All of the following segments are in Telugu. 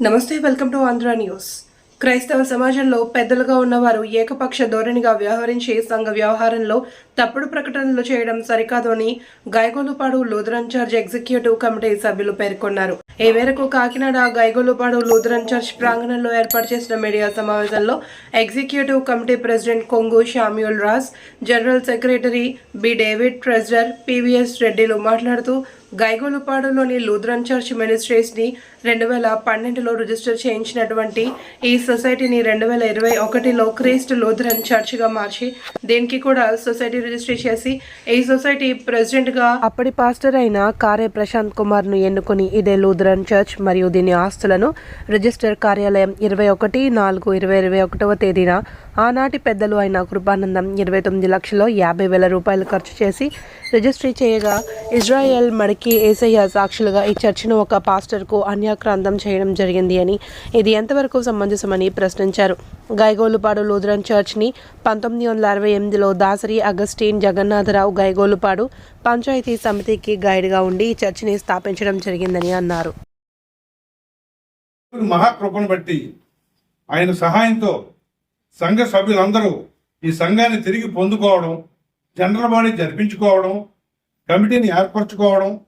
నమస్తే వెల్కమ్ టు ఆంధ్ర న్యూస్. క్రైస్తవ సమాజంలో పెద్దలుగా ఉన్నవారు ఏకపక్ష ధోరణిగా వ్యవహరించి సంఘ వ్యవహారంలో తప్పుడు ప్రకటనలు చేయడం సరికాదు అని Gaigolupadu Lutheran charge executive committee సభ్యులు పేర్కొన్నారు. ఈ మేరకు కాకినాడ గైగోలుపాడు లూథరన్ చర్చ్ ప్రాంగణంలో ఏర్పాటు చేసిన మీడియా సమావేశంలో executive committee president Kongu Samuel Raj general secretary B David treasurer PVS రెడ్డిలు మాట్లాడుతూ గైగోలుపాడులోని లూథరన్ చర్చ్ మినిస్ట్రీస్ని రెండు వేల పన్నెండులో రిజిస్టర్ చేయించినటువంటి ఈ సొసైటీని రెండు వేల ఇరవై ఒకటిలో క్రీస్ట్ లూథరన్ చర్చ్గా మార్చి దీనికి కూడా సొసైటీ రిజిస్టర్ చేసి ఈ సొసైటీ ప్రెసిడెంట్గా అప్పటి పాస్టర్ అయిన కారే ప్రశాంత్ కుమార్ను ఎన్నుకొని ఇదే లూథరన్ చర్చ్ మరియు దీని ఆస్తులను రిజిస్టర్ కార్యాలయం ఇరవై ఒకటి నాలుగు ఇరవై ఇరవై ఒకటవ తేదీన ఆనాటి పెద్దలు అయిన కృపానందం ఇరవై తొమ్మిది లక్షల యాభై వేల రూపాయలు ఖర్చు చేసి రిజిస్ట్రీ చేయగా ఇజ్రాయెల్ మడికి ఏసయ్య సాక్షులుగా ఈ చర్చిను ఒక పాస్టర్కు అన్యాక్రాంతం చేయడం జరిగింది అని ఇది ఎంతవరకు సమంజసమని ప్రశ్నించారు. గైగోలుపాడు లూథరన్ చర్చ్ని పంతొమ్మిది వందల అరవై ఎనిమిదిలో దాసరి అగస్టీన్ జగన్నాథరావు గైగోలుపాడు పంచాయతీ సమితికి గైడ్గా ఉండి ఈ చర్చిని స్థాపించడం జరిగిందని అన్నారు. మహాకృపను బట్టి ఆయన సహాయంతో సంఘ సభ్యులందరూ ఈ సంఘాన్ని తిరిగి పొందుకోవడం జనరల్ బాడీ జరిపించుకోవడం కమిటీని ఏర్పరచుకోవడం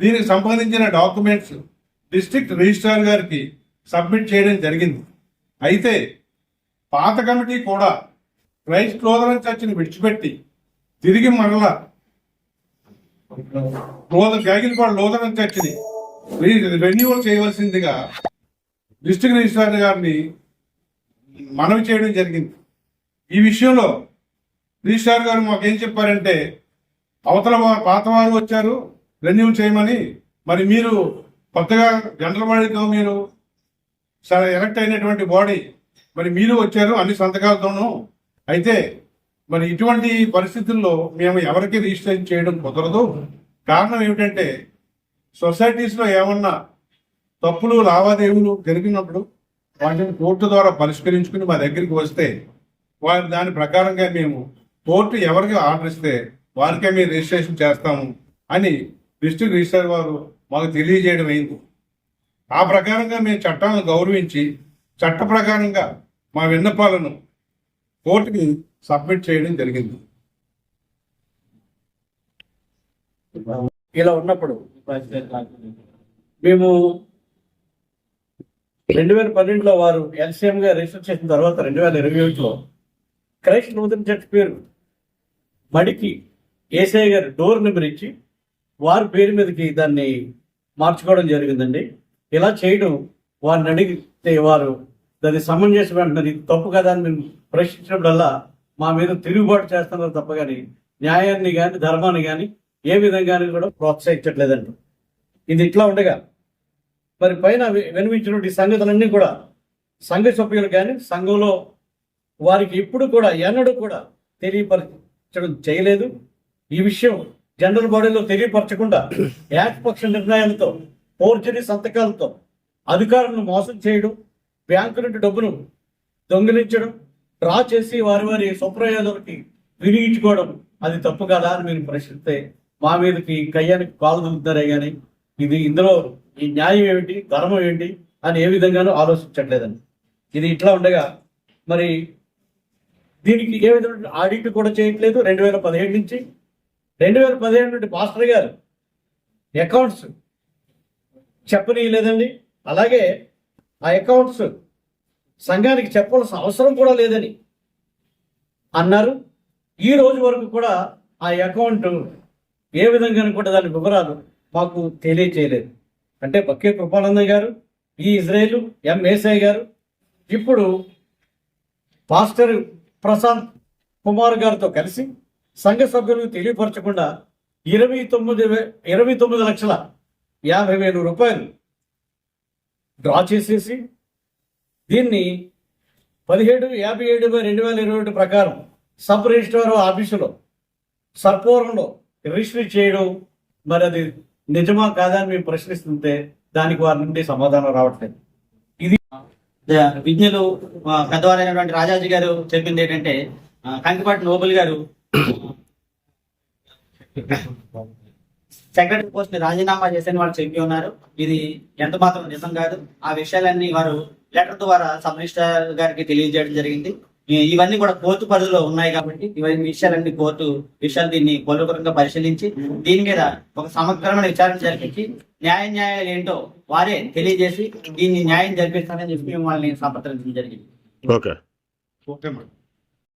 దీనికి సంబంధించిన డాక్యుమెంట్స్ డిస్ట్రిక్ట్ రిజిస్ట్రార్ గారికి సబ్మిట్ చేయడం జరిగింది. అయితే పాత కమిటీ కూడా క్రైస్ట్ లోదరం చర్చిని విడిచిపెట్టి తిరిగి మరలా లోద గాగిలిపాడు లోదరం చర్చిని రెన్యువల్ చేయవలసిందిగా డిస్ట్రిక్ట్ రిజిస్ట్రార్ గారిని మనవి చేయడం జరిగింది. ఈ విషయంలో రిజిస్ట్రార్ గారు మాకేం చెప్పారంటే అవతల పాతవారు పాత వచ్చారు రెన్యూ చేయమని మరి మీరు కొత్తగా గంటలవాడితో మీరు స- ఎలక్ట్ అయినటువంటి బాడీ మరి మీరు వచ్చారు అన్ని సంతకాలతోనూ. అయితే మరి ఇటువంటి పరిస్థితుల్లో మేము ఎవరికి రిజిస్ట్రేషన్ చేయడం కుదరదు. కారణం ఏమిటంటే సొసైటీస్లో ఏమన్నా తప్పులు లావాదేవీలు జరిగినప్పుడు వాటిని కోర్టు ద్వారా పరిష్కరించుకుని మా దగ్గరికి వస్తే వారి దాని ప్రకారంగా మేము కోర్టు ఎవరికి ఆర్డర్ ఇస్తే వారికే మేము రిజిస్ట్రేషన్ చేస్తాము అని డిస్ట్రిక్ట్ రిజిస్టర్ వారు మాకు తెలియజేయడం అయింది. ఆ ప్రకారంగా మేము చట్టాలను గౌరవించి చట్ట ప్రకారంగా మా విన్నపాలను కోర్టుకి సబ్మిట్ చేయడం జరిగింది. ఇలా ఉన్నప్పుడు మేము రెండు వేల పన్నెండులో వారు ఎల్సీఎం గా రిజిస్టర్ చేసిన తర్వాత రెండు వేల ఇరవై ఒకటిలో క్రైస్ట్ నూతన చర్చ్ పేరు మడికి ఏసఐ గారి డోర్ నెంబర్ ఇచ్చి వారి పేరు మీదకి దాన్ని మార్చుకోవడం జరిగిందండి. ఇలా చేయడం వారిని అడిగితే వారు దాన్ని సమంజసం వెంటనే ఇది తప్పు కదా అని మేము ప్రశ్నించినప్పుడల్లా మా మీద తిరుగుబాటు చేస్తున్నారు తప్ప కానీ న్యాయాన్ని కానీ ధర్మాన్ని కానీ ఏ విధంగానూ కూడా ప్రోత్సహించట్లేదండి. ఇది ఇట్లా ఉండగా మరి పైన వినిపించినటువంటి సంగతులన్నీ కూడా సంఘ సభ్యులు కానీ సంఘంలో వారికి ఎప్పుడు కూడా ఎన్నడూ కూడా తెలియపరచడం చేయలేదు. ఈ విషయం జనరల్ బాడీలో తెలియపరచకుండా ఏకపక్ష నిర్ణయాలతో ఫోర్జరీ సంతకాలతో అధికారులను మోసం చేయడం బ్యాంకు నుండి డబ్బును దొంగిలించడం డ్రా చేసి వారి వారి స్వప్రయోజనాలకి వినియోగించుకోవడం అది తప్పు కదా అని మీరు ప్రశ్నిస్తే మా మీదకి కయ్యానికి కాలు దులుపుతారే కానీ ఇది ఇందులో ఈ న్యాయం ఏమిటి? ధర్మం ఏంటి? అని ఏ విధంగానూ ఆలోచించట్లేదండి. ఇది ఇట్లా ఉండగా మరి దీనికి ఏ విధమైన ఆడిట్ కూడా చేయట్లేదు. రెండు వేల పదిహేడు నుంచి రెండు వేల పదిహేడు నుండి మాస్టర్ గారు అకౌంట్స్ చెప్పనీయలేదండి. అలాగే ఆ అకౌంట్స్ సంఘానికి చెప్పాల్సిన అవసరం కూడా లేదని అన్నారు. ఈ రోజు వరకు కూడా ఆ అకౌంట్ ఏ విధంగా కూడా దాని వివరాలు మాకు తెలియచేయలేదు. అంటే బక్కే కృపానందం గారు ఈ ఇజ్రాయేల్ ఎం ఏసఐ గారు ఇప్పుడు పాస్టర్ ప్రశాంత్ కుమార్ గారితో కలిసి సంఘ సభ్యులకు తెలియపరచకుండా ఇరవై తొమ్మిది వే- ఇరవై తొమ్మిది లక్షల యాభై వేల రూపాయలు డ్రా చేసేసి దీన్ని పదిహేడు యాభై ఏడు బై రెండు వేల ఇరవై ఒకటి ప్రకారం సబ్ రిజిస్ట్రార్ ఆఫీసులో సర్పూరంలో రిజిస్టర్ చేయడం మరి అది నిజమా కాదా అని మేము ప్రశ్నిస్తుంటే దానికి వారి నుండి సమాధానం రావట్లేదు. ఇది విజ్ఞులు పెద్దవారైనటువంటి రాజాజీ గారు చెప్పింది ఏంటంటే కంకిపాటి నోబుల్ గారు సెక్రటరీ పోస్ట్ని రాజీనామా చేసిన వాళ్ళు చెప్పి ఉన్నారు. ఇది ఎంత మాత్రం నిజం కాదు. ఆ విషయాలన్నీ వారు లెటర్ ద్వారా సబ్ మినిస్టర్ గారికి తెలియజేయడం జరిగింది. ఇవన్నీ కూడా కోర్టు పరిధిలో ఉన్నాయి కాబట్టి ఇవన్నీ విషయాలన్నీ కోర్టు విషయాలు దీన్ని పొలుపరంగా పరిశీలించి దీని మీద ఒక సమగ్రమైన విచారణ జరిపించి న్యాయ న్యాయాలు ఏంటో వారే తెలియజేసి దీన్ని న్యాయం జరిపిస్తారని చెప్పి మేము వాళ్ళని సంప్రదించడం జరిగింది. ఓకే. Okay madam.